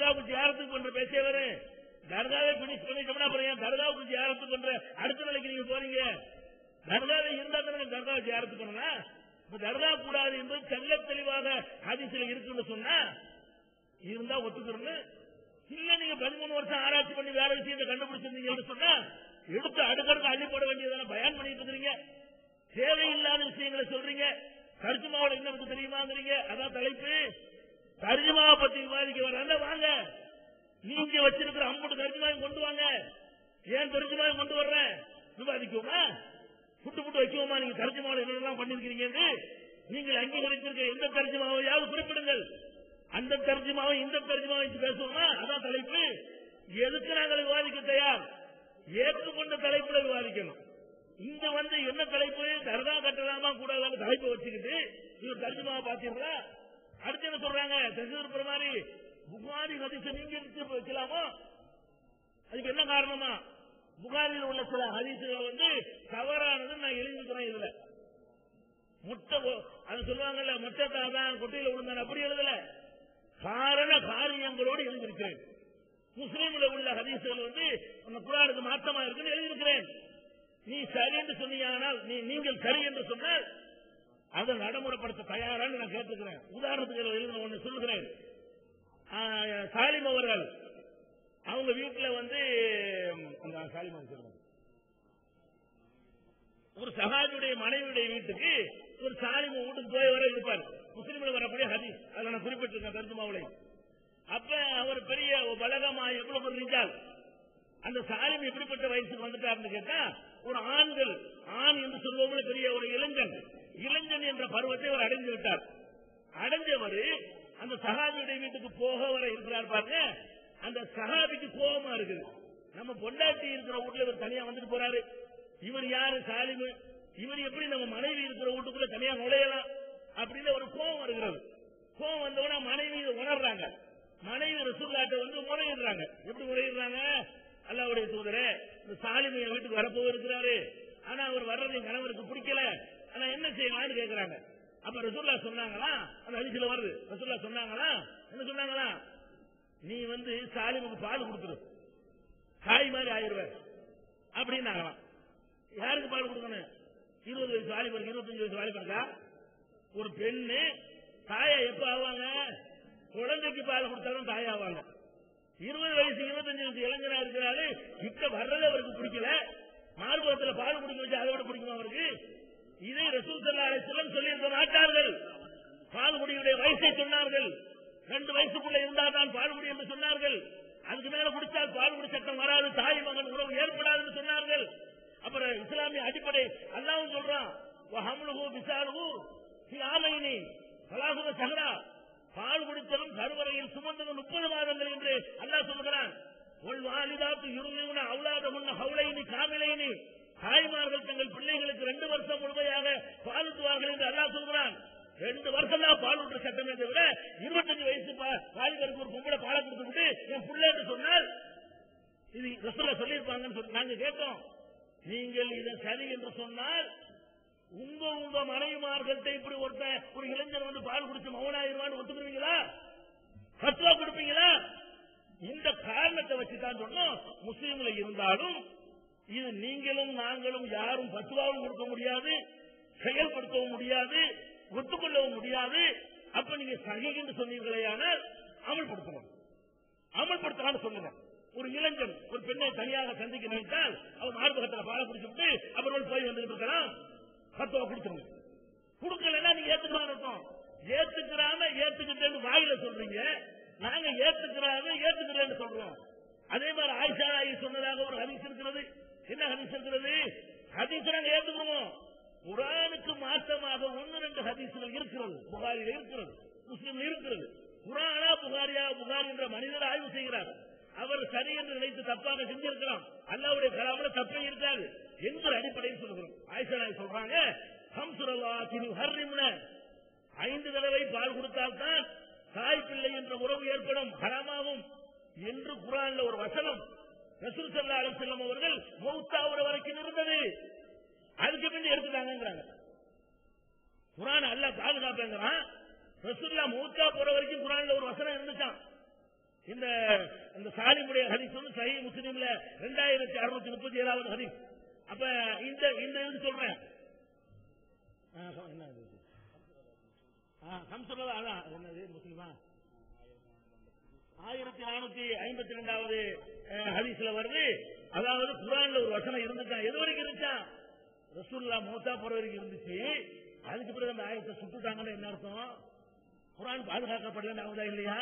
தர்காவுக்கு ஜியாரத்துக்கு பண்ற பேச்சே வரும் தர்காவை பினிஷ் பண்ணிட்டோம்னா அப்புறம் ஏன் தர்காவுக்கு ஜியாரத்துக்கு பண்ற? அடுத்த நிலைக்கு நீங்க போறீங்க. தர்காவே இருந்தா தானே தர்காவை ஜியாரத்து பண்ணலாம் தர்கா கூடாது என்பது தெல்ல தெளிவாக ஹதீஸ்ல இருக்குன்னு சொன்னா இருந்தா ஒத்துக்கிறேன்னு இல்ல நீங்க பதிமூணு வருஷம் ஆராய்ச்சி பண்ணி வேற விஷயத்தை கண்டுபிடிச்சிருந்தீங்கன்னு சொன்னா எடுத்து அடுக்கடுக்கு அள்ளிப்பட வேண்டியதான? பயன் பண்ணிட்டு இருக்கிறீங்க. தேவையில்லாத விஷயங்களை சொல்றீங்க. தர்ஜுமாவில் என்ன தெரியுமாங்கிறீங்க. அதான் தலைப்பு. தர்ஜுமாவை பத்தி விவாதிக்க வர வாங்க. நீங்க வச்சிருக்கிற அம்புட்டு தர்ஜுமாவையும் கொண்டு வாங்க. ஏன் தர்ஜுமாவையும் கொண்டு வர்றேன் விவாதிக்குமா புட்டு புட்டு வைக்குவோமா? நீங்க தர்ஜுமாவில் என்னெல்லாம் பண்ணிருக்கீங்க நீங்கள் அங்கீகரிச்சிருக்கிற எந்த தர்ஜுமாவையாவது குறிப்பிடுங்கள். அந்த தர்ஜுமாவை இந்த தர்ஜுமாவை வச்சு பேசுவோமா? அதான் தலைப்பு. எதுக்கு நாங்கள் விவாதிக்க தயார்? ஏற்றுக்கொண்ட தலைப்புல விவாதிக்கணும். இங்க வந்து என்ன தலைப்பு? தர்கா கட்டலாமா கூடாதான்னு தலைப்பை வச்சுக்கிட்டு இவர் தர்ஜுமாவை பாத்தீங்களா அடுத்து என்ன சொல்றாங்க? தகுதிருக்கிற புகாரி ஹதீஸை நீங்க வைக்கலாமா? அதுக்கு என்ன காரணமா புகாரில் உள்ள சில ஹதீசுகள் வந்து தவறானது நான் எழுதிக்கிறேன் இதுல. முட்டை அது சொல்லுவாங்கல்ல முட்டை தான் கொட்டையில விழுந்தான் அப்படி எழுதல. காரண காரியங்களோடு எழுதியிருக்கிறேன். முஸ்லீம்ல உள்ள ஹதீசுகள் வந்து அந்த குரானுக்கு மாற்றமா இருக்குன்னு எழுதியிருக்கிறேன். நீ சரி என்று சொன்னீயானால் நீ நீங்கள் சரி என்று சொன்னால் அதை நடைமுறைப்படுத்த தயாரான்னு நான் கேட்டுக்கிறேன். உதாரணத்துக்கு ஒண்ணு சொல்லுகிறேன். சாலிம் அவர்கள் அவங்க வீட்டுல வந்து அந்த சாலிம் சொல்லுங்க ஒரு சகாஜுடைய மனைவியுடைய வீட்டுக்கு ஒரு சாலிம் வீட்டுக்கு போய் வர இருப்பார். முஸ்லீம்ல வரக்கூடிய ஹதி அதில் நான் குறிப்பிட்டிருக்கேன் தர்ஜுமாவுலை. அப்ப அவர் பெரிய பலகமா எவ்வளவு இருந்தால் அந்த சாலிம் எப்படிப்பட்ட வயசுக்கு வந்துட்டாருன்னு கேட்டா ஒரு ஆண்கள் ஆண் என்று சொல்வோம்ல பெரிய ஒரு இளைஞன் இளைஞன் என்ற பருவத்தை அவர் அடைந்து விட்டார். அடைஞ்சவர் அந்த சகாபியுடைய வீட்டுக்கு போக வர இருக்கிறார் பாருங்க. அந்த சகாபிக்கு கோபமா இருக்குது. நம்ம பொண்டாட்டி இருக்கிற வீட்டுல இவர் தனியா வந்துட்டு போறாரு. இவர் யாரு? சாலிமு. இவர் எப்படி நம்ம மனைவி இருக்கிற வீட்டுக்குள்ள தனியா நுழையலாம்? அப்படின்னு ஒரு கோபம் வருகிறது. கோபம் வந்தவன மனைவி உணர்றாங்க. மனைவி ரசூல்லாட்ட வந்து முறையிடுறாங்க எப்படி முறையிடுறாங்க அல்லாவுடைய சோதரே இந்த சாலிமு என் வீட்டுக்கு வரப்போ இருக்கிறாரு ஆனா அவர் வர்றது என் கணவருக்கு பிடிக்கல. ஆனா என்ன செய்யலாம்னு கேக்குறாங்க. அப்ப ரசூல்லா சொன்னாங்களா? அந்த அரிசியில வருது. ரசூல்லா சொன்னாங்களா? என்ன சொன்னாங்களா? நீ வந்து சாலிமுக்கு பால் கொடுத்துரு. காய் மாதிரி ஆயிடுவார் அப்படின்னாங்களாம். யாருக்கு பால் கொடுக்கணும்? இருபது வயசு வாலிபருக்கு இருபத்தஞ்சு வயசு வாலிபருக்கா ஒரு பெண்ணு தாயா எப்ப ஆவாங்க? குழந்தைக்கு பால் கொடுத்தாலும் தாயா ஆவாங்க. இருபது வயசு இருபத்தஞ்சு வயசு இளைஞரா இருக்கிறாரு. இப்ப வர்றது அவருக்கு பிடிக்கல. மார்பகத்துல பால் குடிக்க வச்சு அதோட பிடிக்கும் பிடிக்குமா அவருக்கு? இதை ரசூல் அலிஸ்லம் சொல்லியிருக்க மாட்டார்கள் பால் குடியுடைய வயசை சொன்னார்கள். ரெண்டு வயசுக்குள்ள இருந்தால் தான் என்று சொன்னார்கள். அதுக்கு மேல குடிச்சால் பால்குடி சட்டம் வராது தாய் மகன் உறவு ஏற்படாதுன்னு சொன்னார்கள். அப்புறம் இஸ்லாமிய அடிப்படை அல்லாவும் சொல்றான் ஹம்லுகு சகரா பால் குடித்தலும் கருவறையில் சுமந்தது முப்பது மாதங்கள் என்று அல்லாஹ் சொல்கிறான். உள் வாலிதாத்து இருந்தவன அவுலாத முன்ன ஹவுலைனி காமிலைனி. தாய்மார்கள் தங்கள் பிள்ளைகளுக்கு ரெண்டு வருஷம் முழுமையாக பால் ஊட்டுவார்கள் என்று அல்லா சொல்கிறான். ரெண்டு வருஷம் தான் பால் ஊற்ற என்று தவிர இருபத்தஞ்சு வயசு பா- வாலிபருக்கு ஒரு பொம்பளை பாலை கொடுத்துட்டு என் பிள்ளைன்னு சொன்னால் இது ரசூலா சொல்லியிருப்பாங்கன்னு சொல்லி நாங்க கேட்டோம். நீங்கள் இதை சரி என்று சொன்னால் உங்க உங்க மனைவிமார்கள்ட்ட இப்படி ஒருத்த ஒரு இளைஞர் வந்து பால் குடிச்சு மௌனாயிருவான்னு ஒத்துக்குவீங்களா பத்துவா கொடுப்பீங்களா? இந்த காரணத்தை வச்சுதான் சொன்னோம். முஸ்லீம்ல இருந்தாலும் இது நீங்களும் நாங்களும் யாரும் பத்துவாவும் கொடுக்க முடியாது செயல்படுத்தவும் முடியாது ஒத்துக்கொள்ளவும் முடியாது. அப்ப நீங்க சகி என்று சொன்னீர்களே ஆனால் அமல்படுத்தணும். அமல்படுத்தலாம்னு சொல்லுங்க ஒரு இளைஞன் ஒரு பெண்ணை தனியாக சந்திக்க நினைத்தால் அவர் மார்பகத்தில் பால குடிச்சுட்டு அப்புறம் போய் வந்துட்டு இருக்கலாம் பத்துவா கொடுத்துருங்க கொடுக்கலன்னா நீங்க ஏத்துக்கலாம் இருக்கும் ஏத்துக்கிறாம ஏத்துக்கிட்டேன்னு வாயில சொல்றீங்க. நாங்க ஏத்துக்கிறாங்க ஏத்துக்கிறேன்னு சொல்றோம். அதே மாதிரி ஆயிஷா ஆகி சொன்னதாக ஒரு ஹதீஸ் இருக்கிறது. என்ன ஹதீஸ் இருக்கிறது ஹதீஸ் நாங்க ஏற்றுக்கணும் குரானுக்கு மாற்றமாக ஒன்னு ரெண்டு ஹதீசுகள் இருக்கிறது. புகாரில் இருக்கிறது. முஸ்லிம் இருக்கிறது. குரானா புகாரியா? புகாரி என்ற மனிதர் ஆய்வு செய்கிறார். அவர் சரி என்று நினைத்து தப்பாக செஞ்சிருக்கலாம் அல்லாவுடைய கலாமல தப்பே இருக்காது என்று அடிப்படையில் சொல்கிறோம். ஆயிஷா சொல்றாங்க ஐந்து தடவை பால் கொடுத்தால்தான் தாய் பிள்ளை என்ற உறவு ஏற்படும். ஹரமாகும் என்று குரான்ல ஒரு வசனம் ரசூல் சல்லா அலிசல்லம் அவர்கள் மௌத்தாவுற வரைக்கும் இருந்தது. அதுக்கு பின் எடுத்துட்டாங்கிறாங்க குரான் அல்ல பாதுகாப்புங்கிறான் ரசூல்லா மௌத்தா போற வரைக்கும் குரான்ல ஒரு வசனம் இருந்துச்சான் இந்த இந்த சாலிமுடைய ஹதீஸ் வந்து சஹி முஸ்லீம்ல ரெண்டாயிரத்தி அறுநூத்தி முப்பத்தி ஏழாவது ஹதீஸ். அப்ப இந்த இந்த இது சொல்றேன். என்ன இது? ஆ, ஹம்சுல்லா அதான் என்னது முஸ்லிமா? ஆயிரத்தி நானூத்தி ஐம்பத்தி ரெண்டாவது ஹரிசுல வருது. அதாவது குரான்ல ஒரு வசனம் இருந்துச்சான் எது வரைக்கும் இருந்துச்சா? ரசூல்லா மூத்தா போற வரைக்கும் இருந்துச்சு. அதுக்கு பிறகு அந்த ஆயத்தை சுட்டுட்டாங்கன்னு என்ன அர்த்தம்? குரான் பாதுகாக்கப்படலன்னு ஆகுதா இல்லையா?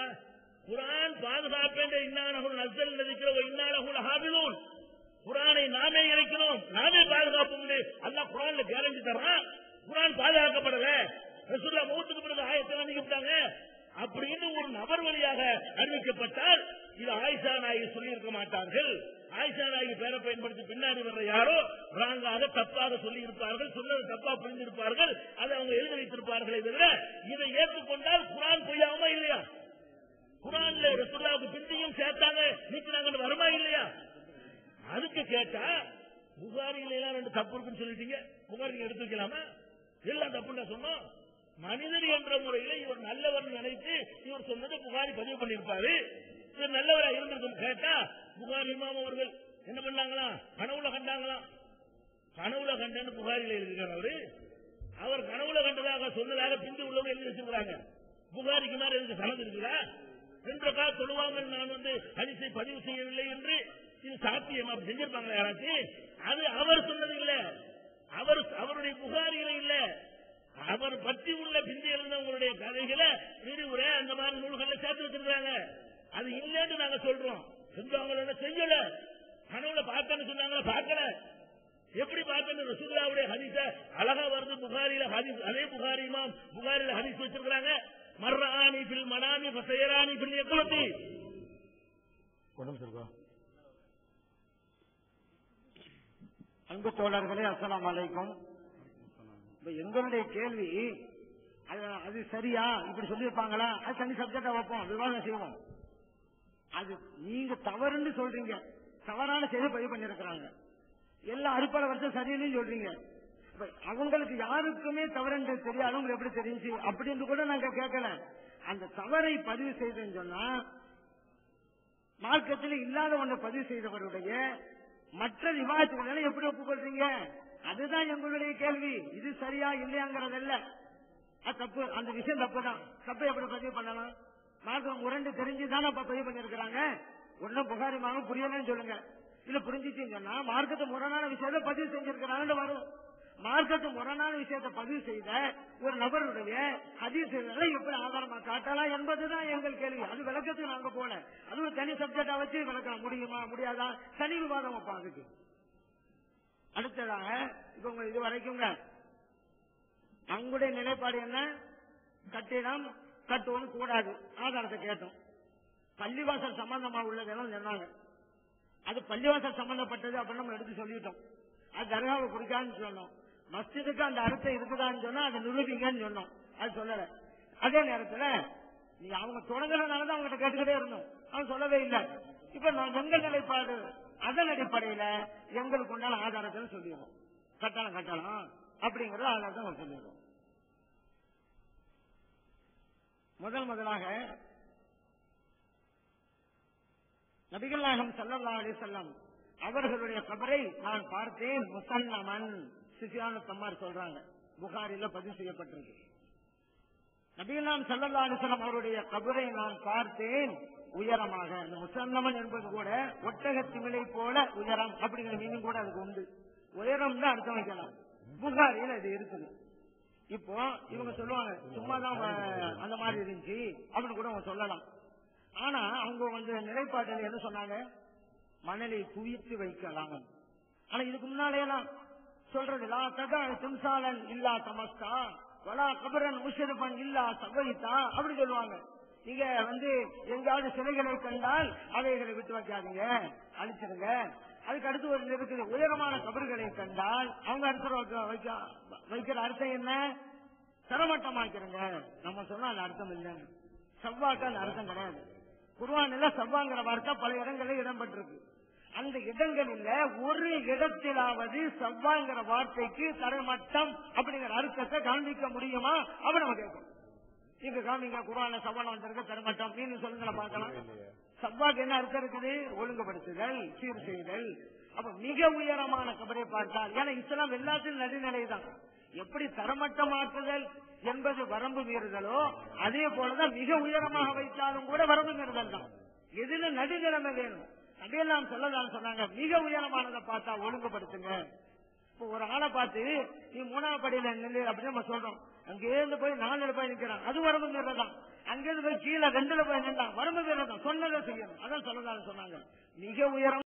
குரான் பாதுகாப்பேன் இன்னானகுல் நசல் இருக்கிற இன்னானகுல் ஹாபிலூன் குரானை நாமே இறைக்கிறோம் நாமே பாதுகாப்போம் அல்ல குரான்ல கேரண்டி தர்றான். குரான் பாதுகாக்கப்படல. ரசூல்லா மூத்துக்கு பிறகு ஆயத்தை நீக்கிவிட்டாங்க. அப்படின்னு ஒரு நபர் வழியாக அறிவிக்கப்பட்டால் இது ஆயிஷா நாயகி சொல்லி இருக்க மாட்டார்கள். ஆயிஷா நாயகி பேரை பயன்படுத்தி பின்னாடி வர்ற யாரோ ராங்காக தப்பாக சொல்லி இருப்பார்கள் சொன்னது தப்பா புரிந்திருப்பார்கள் அதை அவங்க எழுதி வைத்திருப்பார்களே தவிர இதை ஏற்றுக்கொண்டால் குரான் பொய்யாகுமா இல்லையா? குரான்ல ரசுல்லாவுக்கு பிந்தியும் சேர்த்தாங்க நீக்கிறாங்கன்னு வருமா இல்லையா? அதுக்கு கேட்டா புகாரில எல்லாம் ரெண்டு தப்பு இருக்குன்னு சொல்லிட்டீங்க. புகார் எடுத்து வைக்கலாமா எல்லாம் தப்புன்னு சொன்னோம். மனிதர் என்ற முறையில இவர் நல்லவர் நினைத்து இவர் சொன்னதை புகாரி பதிவு பண்ணிருப்பாரு இவர் நல்லவரா இருந்திருக்கும் கேட்டா புகார் இமாம் அவர்கள் என்ன பண்ணாங்களா? கனவுல கண்டாங்களாம் கனவுல கண்டன்னு புகாரில எழுதிருக்காரு அவரு. அவர் கனவுல கண்டதாக சொன்னதாக பிந்து உள்ளவங்க எழுதி வச்சுக்கிறாங்க புகாரிக்கு மேல எனக்கு சனது இருக்குதா? ரெண்டு கால தொழுவாமல் நான் வந்து ஹரிசை பதிவு செய்யவில்லை என்று இது சாத்தியம் அப்படி செஞ்சிருப்பாங்களா யாராச்சும்? அது அவர் சொன்னது இல்ல அவர் அவருடைய புகாரில இல்ல அவர் பற்றி உள்ள பிந்தி இருந்தவங்களுடைய கதைகளை விரிவுரை அந்த மாதிரி நூல்களை சேர்த்து வச்சிருக்காங்க அது இல்லைன்னு நாங்க சொல்றோம். செஞ்சவங்கள செய்யல? கனவுல பார்க்கன்னு சொன்னாங்களா? பார்க்கல. எப்படி பார்த்தேன்னு ரசூல்லாவுடைய ஹதீஸ அழகா வருது. புகாரில ஹதீஸ் அதே புகாரி இமாம் புகாரில ஹதீஸ் வச்சிருக்காங்க மர்ராணி பில் மனாமி ஃபசைராணி பில் யக்லத்தி அன்பு தோழர்களே அஸ்ஸலாமு அலைக்கும். இப்ப எங்களுடைய கேள்வி அது அது சரியா? இப்படி சொல்லியிருப்பாங்களா? அது தனி சப்ஜெக்டா வைப்போம். விவாதம் செய்வோம். அது நீங்க தவறுன்னு சொல்றீங்க. தவறான செய்தி பதிவு பண்ணிருக்கிறாங்க. எல்லா அறுப்பால வருஷம் சரின்னு சொல்றீங்க. அவங்களுக்கு யாருக்குமே தவறுன்றது தெரியாது. உங்களுக்கு எப்படி தெரிஞ்சு? அப்படின்னு கூட நாங்க கேட்கல. அந்த தவறை பதிவு செய்தேன்னு சொன்னா மார்க்கத்தில் இல்லாத ஒன்றை பதிவு செய்தவருடைய மற்ற விவாதத்துக்கு எப்படி ஒப்புக்கொள்றீங்க? அதுதான் எங்களுடைய கேள்வி. இது சரியா இல்லையாங்கிறதல்ல. அது தப்பு. அந்த விஷயம் தப்பு தான் தப்பு எப்படி பதிவு பண்ணலாம்? மார்க்கம் முரண்டு தெரிஞ்சுதானே இப்ப பதிவு பண்ணிருக்கிறாங்க ஒன்னும் புகாரி புரியலன்னு சொல்லுங்க. இல்ல புரிஞ்சிச்சுன்னு சொன்னா மார்க்கத்தை முரணான விஷயத்தை பதிவு செஞ்சிருக்கிறாங்க வரும். மார்க்கத்து முரணான விஷயத்தை பதிவு செய்த ஒரு நபருடைய ஹதீசுகளை எப்படி ஆதாரமா காட்டலாம் என்பதுதான் எங்கள் கேள்வி. அது விளக்கத்துக்கு நாங்க போல அது ஒரு தனி சப்ஜெக்டா வச்சு விளக்கலாம். முடியுமா? முடியாதா? தனி விவாதம் அப்பா அதுக்கு. அடுத்ததாக இப்ப உங்க இது வரைக்குங்க. அவங்களுடைய நிலைப்பாடு என்ன? கட்டிடம் கட்டுவோம் கூடாது. ஆதாரத்தை கேட்டோம். பள்ளிவாசல் சம்பந்தமா உள்ளதெல்லாம் சொன்னாங்க. அது பள்ளிவாசல் சம்பந்தப்பட்டது அப்படின்னு நம்ம எடுத்து சொல்லிட்டோம். அது தர்காவை குறிக்காதுன்னு சொன்னோம். மஸ்ஜிதுக்கு அந்த அர்த்தம் இருக்குதான்னு சொன்னா அதை நிரூபிங்கன்னு சொன்னோம். அது சொல்லல. அதே நேரத்துல நீ அவங்க தொடங்குறதுனாலதான் அவங்ககிட்ட கேட்டுக்கிட்டே இருந்தோம். அவன் சொல்லவே இல்லை. இப்ப நான் எங்க நிலைப்பாடு? அதன் அடிப்படையில எங்களுக்கு உண்டான ஆதாரத்தை சொல்லிடுவோம் கட்டணம் கட்டணம் அப்படிங்கறது ஆதாரத்தை நம்ம சொல்லிடுவோம் முதல் முதலாக நபிகள் நாயகம் சல்லல்லா அலிசல்லம் அவர்களுடைய கபரை நான் பார்த்தேன். முசன்னமன் சிசியான தம்மார் சொல்றாங்க. புகாரில பதிவு செய்யப்பட்டிருக்கு. நபிகளாம் சல்லல்லா அலிசல்லம் அவருடைய கபரை நான் பார்த்தேன். உயரமாக இந்த முசன்னமன் என்பது கூட ஒட்டகத்திமிலை போல உயரம் அப்படிங்கிற மீனும் கூட அதுக்கு உண்டு. உயரம் தான் அர்த்தம் வைக்கலாம் புகாரில் அது இருக்குது. இப்போ இவங்க சொல்லுவாங்க சும்மாதான் அந்த மாதிரி இருந்துச்சு அப்படின்னு கூட அவங்க சொல்லலாம். ஆனா அவங்க வந்து நிலைப்பாட்டில் என்ன சொன்னாங்க? மணலை குவித்து வைக்கலாம். ஆனா இதுக்கு முன்னாலேலாம் சொல்றது லா தகா சிம்சாலன் இல்லா தமஸ்தா வலா கபரன் முஷரபன் இல்லா சபைத்தா அப்படி சொல்லுவாங்க. நீங்க வந்து எங்காவது சிலைகளை கண்டால் அவைகளை விட்டு வைக்காதீங்க. அழிச்சிருங்க. அதுக்கு அடுத்து ஒரு இருக்குது உயரமான கபர்களை கண்டால் அவங்க அடுத்த வைக்க வைக்கிற அர்த்தம் என்ன? தரமட்டமாக்கிறங்க நம்ம சொன்னா அந்த அர்த்தம் இல்லை செவ்வாக்கு அந்த அர்த்தம் கிடையாது. குர்வானில செவ்வாங்கிற வார்த்தை பல இடங்களில் இடம்பெற்றிருக்கு. அந்த இடங்களில் ஒரு இடத்திலாவது செவ்வாங்கிற வார்த்தைக்கு தரமட்டம் அப்படிங்கிற அர்த்தத்தை காண்பிக்க முடியுமா? அப்படி நம்ம கேட்கணும். நீங்க காமிங்க குரான சவால் வந்திருக்க தரமட்டம். நீங்க சொல்லுங்கள பார்க்கலாம். சவ்வாக்கு என்ன அர்த்தம் இருக்குது? ஒழுங்குபடுத்துதல் சீர் செய்தல் அப்ப மிக உயரமான கபரை பார்த்தால் ஏன்னா இஸ்லாம் எல்லாத்திலும் நடுநிலை தான் எப்படி தரமட்டமாக்குதல் என்பது வரம்பு மீறுதலோ அதே போலதான் மிக உயரமாக வைத்தாலும் கூட வரம்பு மீறுதல் தான். எதுல நடுநிலைமை வேணும்? அதையெல்லாம் சொல்லதான் சொன்னாங்க. மிக உயரமானதை பார்த்தா ஒழுங்குபடுத்துங்க. இப்போ ஒரு ஆளை பார்த்து நீ மூணாவது படியில நில்லு அப்படின்னு நம்ம சொல்றோம். அங்கேருந்து போய் நாலுல போய் நிக்கிறான். அது வரம்பு மீறதான் அங்கேருந்து போய் கீழே ரெண்டுல போய் நின்றான். வரம்பு மீறதான் சொன்னதை செய்யணும். அதான் சொல்லதான் சொன்னாங்க. மிக உயரம்